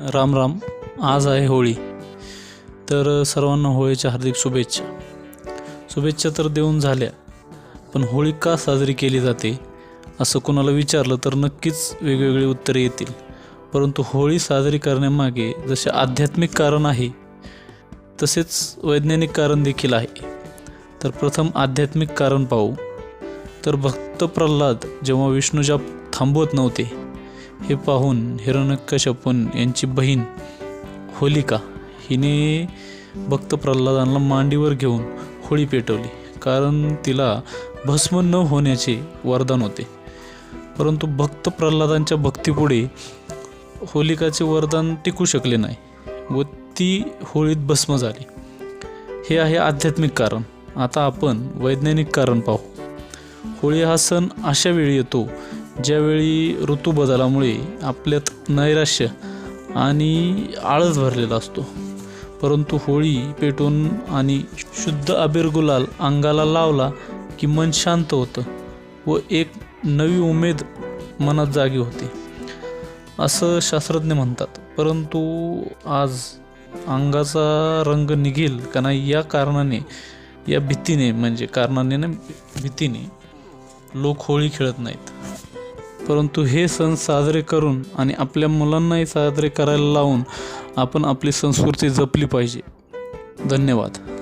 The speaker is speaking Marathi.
राम राम आज आहे होळी. तर सर्वांना होळीच्या हार्दिक शुभेच्छा. शुभेच्छा तर देऊन झाल्या पण होळी का साजरी केली जाते असं कोणाला विचारलं तर नक्कीच वेगवेगळी उत्तरे येतील. परंतु होळी साजरी करण्यामागे जसे आध्यात्मिक कारण आहे तसेच वैज्ञानिक कारण देखील आहे. तर प्रथम आध्यात्मिक कारण पाहू. तर भक्त प्रल्हाद जेव्हा विष्णूजा थांबवत नव्हते हे पाहून हिरण्यकश्यपून यांची बहीण होलिका हिने भक्त प्रल्हादांना मांडीवर घेऊन होळी पेटवली. कारण तिला भस्म न होण्याचे वरदान होते. परंतु भक्त प्रल्हादांच्या भक्तीपुढे होलिकाचे वरदान टिकू शकले नाही व ती होळीत भस्म झाली. हे आहे आध्यात्मिक कारण. आता आपण वैज्ञानिक कारण पाहू. होळी हा सण अशा वेळी येतो ज्यावेळी ऋतू बदलामुळे आपल्यात नैराश्य आणि आळस भरलेला असतो. परंतु होळी पेटून आणि शुद्ध अबीर गुलाल अंगाला लावला की मन शांत होतं व एक नवी उमेद मनात जागी होते. असं शास्त्रज्ञ म्हणतात. परंतु आज अंगाचा रंग निघेल का नाही या कारणाने या भीतीने म्हणजे कारणाने ना भीतीने लोक होळी खेळत नाहीत. परंतु हे सण साजरे करून आणि आपल्या मुलांनाही साजरे करायला लावून आपण आपली संस्कृती जपली पाहिजे. धन्यवाद.